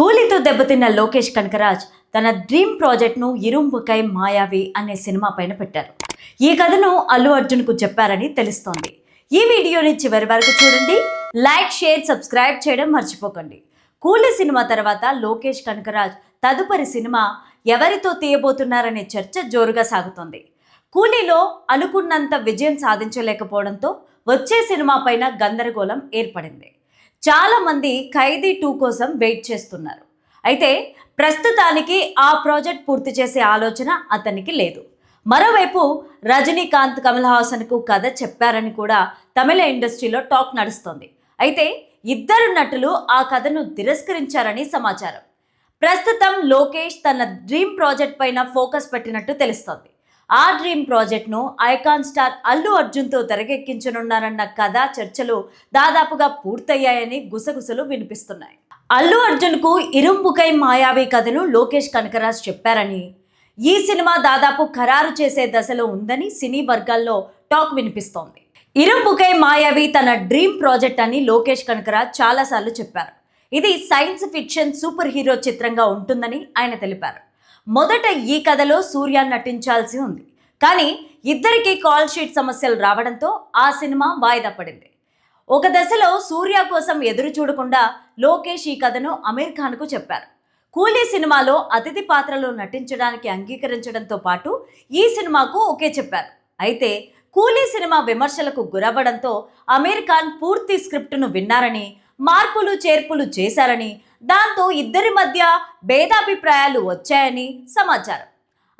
కూలీతో దెబ్బతిన్న లోకేష్ కనకరాజ్ తన డ్రీమ్ ప్రాజెక్ట్ను ఇరుంబుకై మాయావి అనే సినిమా పైన పెట్టారు. ఈ కథను అల్లు అర్జున్కు చెప్పారని తెలుస్తోంది. ఈ వీడియోని చివరి వరకు చూడండి. లైక్ షేర్ సబ్స్క్రైబ్ చేయడం మర్చిపోకండి. కూలీ సినిమా తర్వాత లోకేష్ కనకరాజ్ తదుపరి సినిమా ఎవరితో తీయబోతున్నారనే చర్చ జోరుగా సాగుతోంది. కూలీలో అనుకున్నంత విజయం సాధించలేకపోవడంతో వచ్చే సినిమా పైన గందరగోళం ఏర్పడింది. చాలా మంది ఖైదీ టూ కోసం వెయిట్ చేస్తున్నారు. అయితే ప్రస్తుతానికి ఆ ప్రాజెక్ట్ పూర్తి చేసే ఆలోచన అతనికి లేదు. మరోవైపు రజనీకాంత్ కమల్ హాసన్కు కథ చెప్పారని కూడా తమిళ ఇండస్ట్రీలో టాక్ నడుస్తోంది. అయితే ఇద్దరు నటులు ఆ కథను తిరస్కరించారని సమాచారం. ప్రస్తుతం లోకేష్ తన డ్రీమ్ ప్రాజెక్ట్ పైన ఫోకస్ పెట్టినట్టు తెలుస్తోంది. ఆ డ్రీమ్ ప్రాజెక్ట్ను ఐకాన్ స్టార్ అల్లు అర్జున్తో తెరకెక్కించనున్నారన్న కథ చర్చలు దాదాపుగా పూర్తయ్యాయని గుసగుసలు వినిపిస్తున్నాయి. అల్లు అర్జున్కు ఇరుంబుకై మాయావి కథను లోకేష్ కనకరాజ్ చెప్పారని ఈ సినిమా దాదాపు ఖరారు చేసే దశలో ఉందని సినీ వర్గాల్లో టాక్ వినిపిస్తోంది. ఇరుంబుకై మాయావి తన డ్రీమ్ ప్రాజెక్ట్ అని లోకేష్ కనకరాజ్ చాలాసార్లు చెప్పారు. ఇది సైన్స్ ఫిక్షన్ సూపర్ హీరో చిత్రంగా ఉంటుందని ఆయన తెలిపారు. మొదట ఈ కథలో సూర్య నటించాల్సి ఉంది. కానీ ఇద్దరికీ కాల్ షీట్ సమస్యలు రావడంతో ఆ సినిమా వాయిదా పడింది. ఒక దశలో సూర్య కోసం ఎదురు చూడకుండా లోకేష్ ఈ కథను అమీర్ ఖాన్కు చెప్పారు. కూలీ సినిమాలో అతిథి పాత్రలో నటించడానికి అంగీకరించడంతో పాటు ఈ సినిమాకు ఓకే చెప్పారు. అయితే కూలీ సినిమా విమర్శలకు గురవ్వడంతో అమీర్ ఖాన్ పూర్తి స్క్రిప్టును విన్నారని మార్పులు చేర్పులు చేశారని దాంతో ఇద్దరి మధ్య భేదాభిప్రాయాలు వచ్చాయని సమాచారం.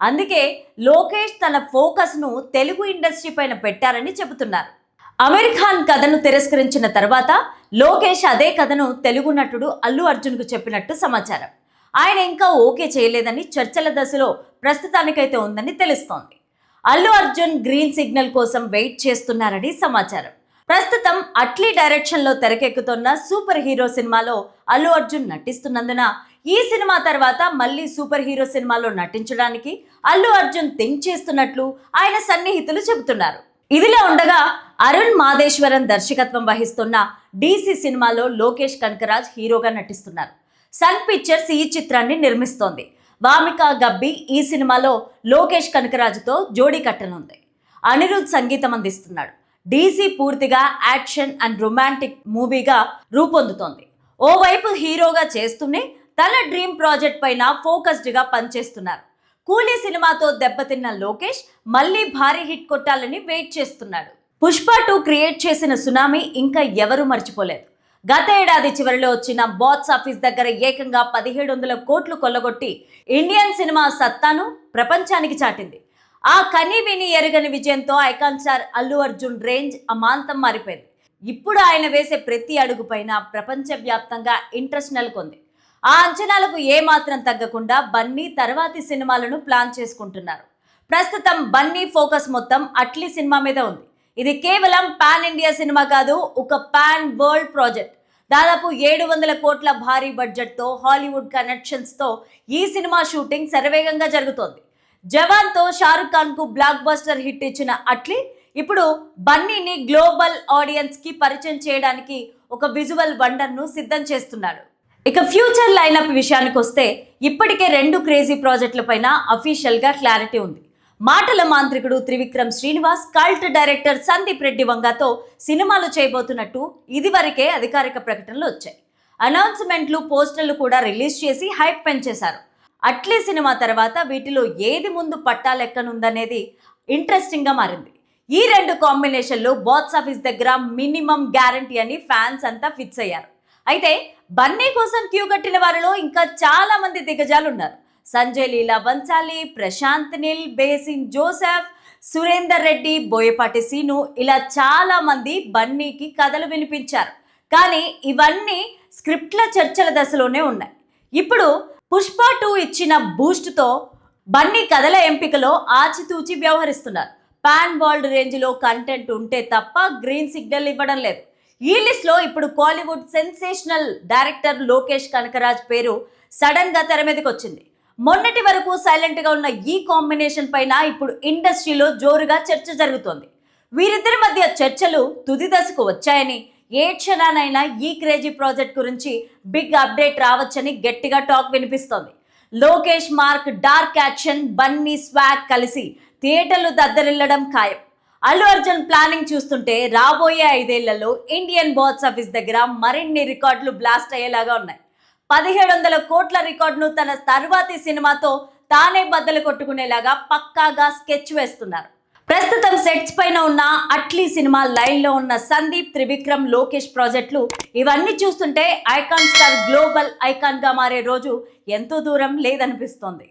అందుకే లోకేష్ తన ఫోకస్ను తెలుగు ఇండస్ట్రీ పైన పెట్టారని చెబుతున్నారు. అమీర్ ఖాన్ కథను తిరస్కరించిన తర్వాత లోకేష్ అదే కథను తెలుగు నటుడు అల్లు అర్జున్కు చెప్పినట్టు సమాచారం. ఆయన ఇంకా ఓకే చేయలేదని చర్చల దశలో ప్రస్తుతానికైతే ఉందని తెలుస్తోంది. అల్లు అర్జున్ గ్రీన్ సిగ్నల్ కోసం వెయిట్ చేస్తున్నారని సమాచారం. ప్రస్తుతం అట్లీ డైరెక్షన్లో తెరకెక్కుతున్న సూపర్ హీరో సినిమాలో అల్లు అర్జున్ నటిస్తున్నందున ఈ సినిమా తర్వాత మళ్ళీ సూపర్ హీరో సినిమాలో నటించడానికి అల్లు అర్జున్ థింక్ చేస్తున్నట్లు ఆయన సన్నిహితులు చెబుతున్నారు. ఇదిలా ఉండగా అరుణ్ మాదేశ్వరన్ దర్శకత్వం వహిస్తున్న డీసీ సినిమాలో లోకేష్ కనకరాజ్ హీరోగా నటిస్తున్నారు. సన్ పిక్చర్స్ ఈ చిత్రాన్ని నిర్మిస్తోంది. వామిక గబ్బి ఈ సినిమాలో లోకేష్ కనకరాజుతో జోడీ కట్టనుంది. అనిరుద్ సంగీతం అందిస్తున్నాడు. డీసీ పూర్తిగా యాక్షన్ అండ్ రొమాంటిక్ మూవీగా రూపొందుతోంది. ఓవైపు హీరోగా చేస్తూనే తన డ్రీమ్ ప్రాజెక్ట్ పైన ఫోకస్డ్గా పనిచేస్తున్నారు. కూలీ సినిమాతో దెబ్బతిన్న లోకేష్ మళ్ళీ భారీ హిట్ కొట్టాలని వెయిట్ చేస్తున్నాడు. పుష్ప టూ క్రియేట్ చేసిన సునామీ ఇంకా ఎవరూ మర్చిపోలేదు. గత ఏడాది చివరిలో వచ్చిన బాక్స్ ఆఫీస్ దగ్గర ఏకంగా పదిహేడు వందల కోట్లు కొల్లగొట్టి ఇండియన్ సినిమా సత్తాను ప్రపంచానికి చాటింది. ఆ కని విని ఎరగని విజయంతో icon star Allu Arjun range అమాంతం మారిపోయింది. ఇప్పుడు ఆయన వేసే ప్రతి అడుగు పైన ప్రపంచవ్యాప్తంగా ఇంట్రెస్ట్ నెలకొంది. ఆ అంచనాలకు ఏమాత్రం తగ్గకుండా బన్నీ తర్వాతి సినిమాలను ప్లాన్ చేసుకుంటున్నారు. ప్రస్తుతం బన్నీ ఫోకస్ మొత్తం అట్లీ సినిమా మీద ఉంది. ఇది కేవలం పాన్ ఇండియా సినిమా కాదు ఒక పాన్ వరల్డ్ ప్రాజెక్ట్. దాదాపు ఏడు వందల కోట్ల భారీ బడ్జెట్తో హాలీవుడ్ కనెక్షన్స్తో ఈ సినిమా షూటింగ్ శరవేగంగా జరుగుతోంది. జవాన్తో షారుఖ్ ఖాన్కు బ్లాక్ బస్టర్ హిట్ ఇచ్చిన అట్లీ ఇప్పుడు బన్నీని గ్లోబల్ ఆడియన్స్కి పరిచయం చేయడానికి ఒక విజువల్ వండర్ను సిద్ధం చేస్తున్నాడు. ఇక ఫ్యూచర్ లైనప్ విషయానికి వస్తే ఇప్పటికే రెండు క్రేజీ ప్రాజెక్టుల పైన అఫీషియల్గా క్లారిటీ ఉంది. మాటల మాంత్రికుడు త్రివిక్రమ్ శ్రీనివాస్ కల్ట్ డైరెక్టర్ సందీప్ రెడ్డి వంగతో సినిమాలు చేయబోతున్నట్టు ఇదివరకే అధికారిక ప్రకటనలు వచ్చాయి. అనౌన్స్మెంట్లు పోస్టర్లు కూడా రిలీజ్ చేసి హైప్ పెంచేశారు. అట్లీ సినిమా తర్వాత వీటిలో ఏది ముందు పట్టాలెక్కనుందనేది ఇంట్రెస్టింగ్గా మారింది. ఈ రెండు కాంబినేషన్లు బాక్స్ ఆఫీస్ దగ్గర మినిమం గ్యారంటీ అని ఫ్యాన్స్ అంతా ఫిక్స్ అయ్యారు. అయితే బన్నీ కోసం క్యూ కట్టిన వారిలో ఇంకా చాలా మంది దిగజాలు ఉన్నారు సంజయ్ లీలా బన్సాలి ప్రశాంత్ నిల్ బేసిన్ జోసెఫ్ సురేందర్ రెడ్డి బోయపాటి సీను ఇలా చాలా మంది బన్నీకి కథలు వినిపించారు. కానీ ఇవన్నీ స్క్రిప్ట్ల చర్చల దశలోనే ఉన్నాయి. ఇప్పుడు పుష్ప టూ ఇచ్చిన బూస్ట్తో బన్నీ కథల ఎంపికలో ఆచితూచి వ్యవహరిస్తున్నారు. పాన్ వరల్డ్ రేంజ్లో కంటెంట్ ఉంటే తప్ప గ్రీన్ సిగ్నల్ ఇవ్వడం లేదు. ఈ లిస్ట్లో ఇప్పుడు కాలీవుడ్ సెన్సేషనల్ డైరెక్టర్ లోకేష్ కనకరాజ్ పేరు సడన్గా తెర మీదకి వచ్చింది మొన్నటి వరకు సైలెంట్గా ఉన్న ఈ కాంబినేషన్ పైన ఇప్పుడు ఇండస్ట్రీలో జోరుగా చర్చ జరుగుతోంది. వీరిద్దరి మధ్య చర్చలు తుది దశకు వచ్చాయని ఏ క్షణానైనా ఈ క్రేజీ ప్రాజెక్ట్ గురించి బిగ్ అప్డేట్ రావచ్చని గట్టిగా టాక్ వినిపిస్తోంది. Lokesh mark dark action Bunny swag కలిసి థియేటర్లు దద్దరిల్లడం ఖాయం. అల్లు అర్జున్ ప్లానింగ్ చూస్తుంటే రాబోయే ఐదేళ్ళలో ఇండియన్ బాక్స్ ఆఫీస్ దగ్గర మరిన్ని రికార్డులు బ్లాస్ట్ అయ్యేలాగా ఉన్నాయి. పదిహేడు వందల కోట్ల రికార్డును తన తర్వాతి సినిమాతో తానే బద్దలు కొట్టుకునేలాగా పక్కాగా స్కెచ్ వేస్తున్నారు. ప్రస్తుతం సెట్స్ పైన ఉన్న అట్లీ సినిమా లైన్లో ఉన్న సందీప్ త్రివిక్రమ్ లోకేష్ ప్రాజెక్టులు ఇవన్నీ చూస్తుంటే ఐకాన్ స్టార్ గ్లోబల్ ఐకాన్గా మారే రోజు ఎంతో దూరం లేదనిపిస్తోంది.